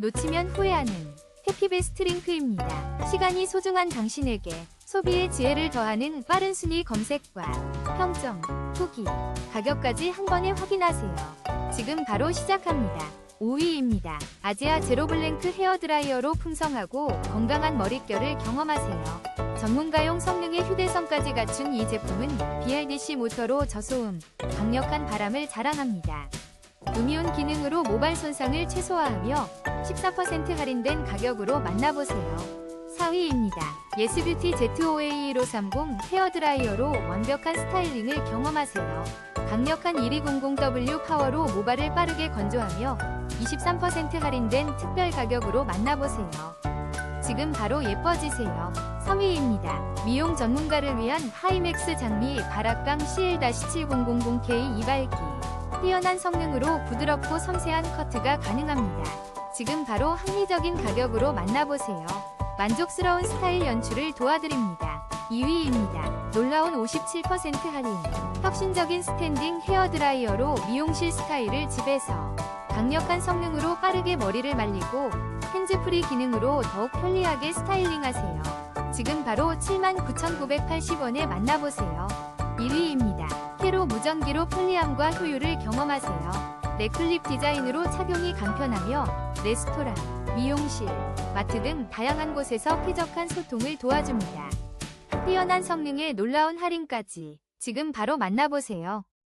놓치면 후회하는 해피베스트 링크입니다. 시간이 소중한 당신에게 소비의 지혜를 더하는 빠른 순위 검색과 평점, 후기, 가격까지 한 번에 확인하세요. 지금 바로 시작합니다. 5위입니다. 아지아 제로블랭크 헤어드라이어로 풍성하고 건강한 머릿결을 경험하세요. 전문가용 성능의 휴대성까지 갖춘 이 제품은 BLDC 모터로 저소음, 강력한 바람을 자랑합니다. 음이온 기능으로 모발 손상을 최소화하며 14% 할인된 가격으로 만나보세요. 4위입니다. 예스뷰티 ZOA1530 헤어드라이어로 완벽한 스타일링을 경험하세요. 강력한 1200W 파워로 모발을 빠르게 건조하며 23% 할인된 특별 가격으로 만나보세요. 지금 바로 예뻐지세요. 3위입니다. 미용 전문가를 위한 하이맥스 장미 바락강 CL-7000K 이발기. 뛰어난 성능으로 부드럽고 섬세한 커트가 가능합니다. 지금 바로 합리적인 가격으로 만나보세요. 만족스러운 스타일 연출을 도와드립니다. 2위입니다. 놀라운 57% 할인. 혁신적인 스탠딩 헤어드라이어로 미용실 스타일을 집에서 강력한 성능으로 빠르게 머리를 말리고 핸즈프리 기능으로 더욱 편리하게 스타일링하세요. 지금 바로 79,980원에 만나보세요. 1위입니다. 캐로 무전기로 편리함과 효율을 경험하세요. 넥클립 디자인으로 착용이 간편하며 레스토랑, 미용실, 마트 등 다양한 곳에서 쾌적한 소통을 도와줍니다. 뛰어난 성능에 놀라운 할인까지 지금 바로 만나보세요.